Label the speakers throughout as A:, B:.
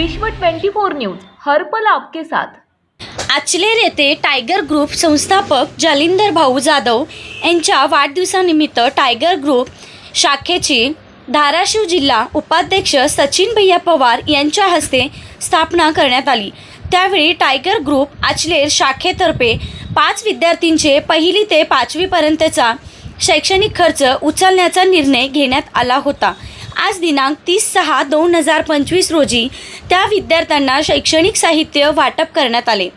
A: विश्व 24 न्यूज हरपल आपके साथ.
B: आचलेर येथे टायगर ग्रुप संस्थापक जालिंदर भाऊ जाधव यांच्या वाढदिवसानिमित्त टायगर ग्रुप शाखेची धाराशिव जिल्हा उपाध्यक्ष सचिन भैया पवार यांच्या हस्ते स्थापना करण्यात आली. त्यावेळी टायगर ग्रुप आचलेर शाखेतर्फे पाच विद्यार्थींचे पहिली ते पाचवीपर्यंतचा शैक्षणिक खर्च उचलण्याचा निर्णय घेण्यात आला होता. आज दिनांक तीस सहा दोन हजार पंचवीस रोजी त्या विद्यार्थ्यांना शैक्षणिक साहित्य वाटप करण्यात आले.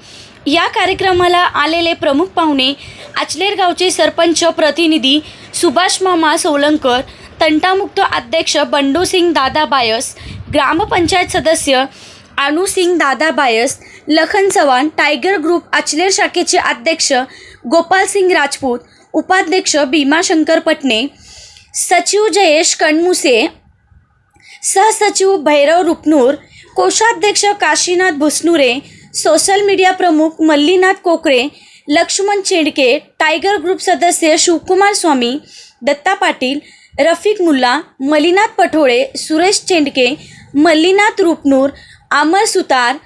B: या कार्यक्रमाला आलेले प्रमुख पाहुणे आचलेर गावचे सरपंच प्रतिनिधी सुभाष मामा सोलंकर तंटामुक्त अध्यक्ष बंडूसिंग दादा बायस ग्रामपंचायत सदस्य अनु सिंग दादा बायस लखन चव्हाण टायगर ग्रुप आचलेर शाखेचे अध्यक्ष गोपालसिंग राजपूत उपाध्यक्ष भीमाशंकर पटणे सचिव जयेश कणमुसे सहसचिव भैरव रुपनूर कोषाध्यक्ष काशीनाथ भुसनुरे सोशल मीडिया प्रमुख मल्लीनाथ कोकरे लक्ष्मण चेंडके टायगर ग्रुप सदस्य शिवकुमार स्वामी दत्ता पाटील रफिक मुल्ला मल्लीनाथ पठोळे सुरेश चेंडके मल्लीनाथ रुपनूर आमर सुतार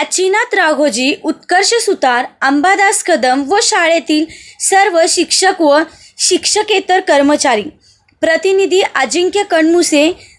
B: अचिनाथ राघोजी उत्कर्ष सुतार अंबादास कदम व शाळेतील सर्व शिक्षक व शिक्षकेतर कर्मचारी. प्रतिनिधी अजिंक्य कणमुसे